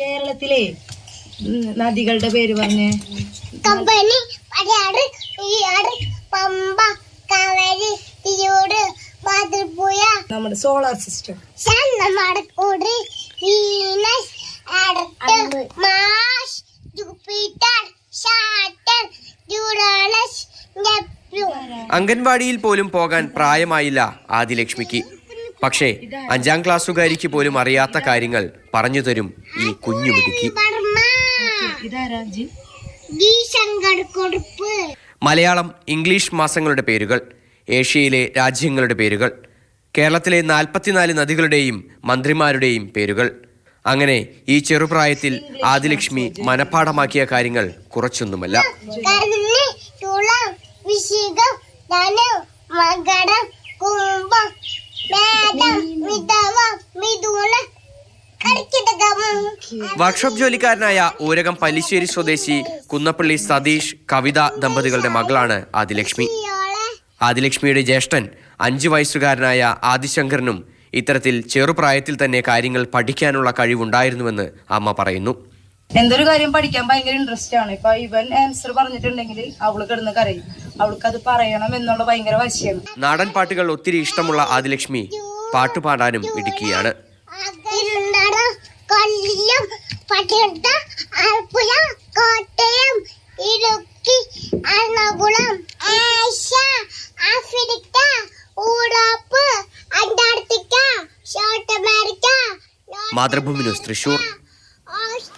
കേരളത്തിലെ നദികളുടെ പേര് പറഞ്ഞേ. കമ്പനി പടയാട് ഈയാട് പമ്പ കവരി തിരൂട് മാതൃപ്പുഴ നമ്മുടെ സോളാർ സിസ്റ്റം. ചന്ദമടക്കൂട് വീനസ് അടുത്ത് Mars Jupiter Saturn Uranus Neptune. അംഗൻവാടിയിൽ പോലും പോകാൻ പ്രായമായില്ല ആദിലക്ഷ്മിക്ക്. പക്ഷേ അഞ്ചാം ക്ലാസ്സുകാരിക്ക് പോലും അറിയാത്ത കാര്യങ്ങൾ പറഞ്ഞു തരും ഈ കുഞ്ഞു മിടുക്കി. ഇതാരാ G G Shankar Kurup Malayalam English മാസങ്ങളുടെ പേരുകൾ ഏഷ്യയിലെ രാജ്യങ്ങളുടെ പേരുകൾ കേരളത്തിലെ നാൽപ്പത്തിനാല് നദികളുടെയും മന്ത്രിമാരുടെയും പേരുകൾ. അങ്ങനെ ഈ ചെറുപ്രായത്തിൽ ആദിലക്ഷ്മി മനഃപ്പാഠമാക്കിയ കാര്യങ്ങൾ കുറച്ചൊന്നുമല്ല. വർക്ക്ഷോപ്പ് ജോലിക്കാരനായ ഊരകം പല്ലിശ്ശേരി സ്വദേശി കുന്നപ്പള്ളി സതീഷ് കവിത ദമ്പതികളുടെ മകളാണ് ആദിലക്ഷ്മി. ആദിലക്ഷ്മിയുടെ ജ്യേഷ്ഠൻ അഞ്ചു വയസ്സുകാരനായ ആദിശങ്കറിനും ഇത്തരത്തിൽ ചെറുപ്രായത്തിൽ തന്നെ കാര്യങ്ങൾ പഠിക്കാനുള്ള കഴിവുണ്ടായിരുന്നുവെന്ന് അമ്മ പറയുന്നു. എന്തൊരു കാര്യം പഠിക്കാൻ ഭയങ്കര ഇൻട്രസ്റ്റ് ആണ്. ഇപ്പൊ ഇവൻ ആൻസർ പറഞ്ഞിട്ടുണ്ടെങ്കിൽ അവൾ കിടന്ന് കരയും. അവൾക്ക് അത് പറയണം എന്നുള്ള ഭയങ്കര വശ്യാണ്. നാടൻ പാട്ടുകൾ ഒത്തിരി ഇഷ്ടമുള്ള ആദിലക്ഷ്മി പാട്ടുപാടാനും ഇടുക്കിയാണ്. Kollam പട്ടിട്ട Alappuzha Kottayam Idukki Ernakulam Asia Africa Europe Antarctica Mathrubhumi news Thrissur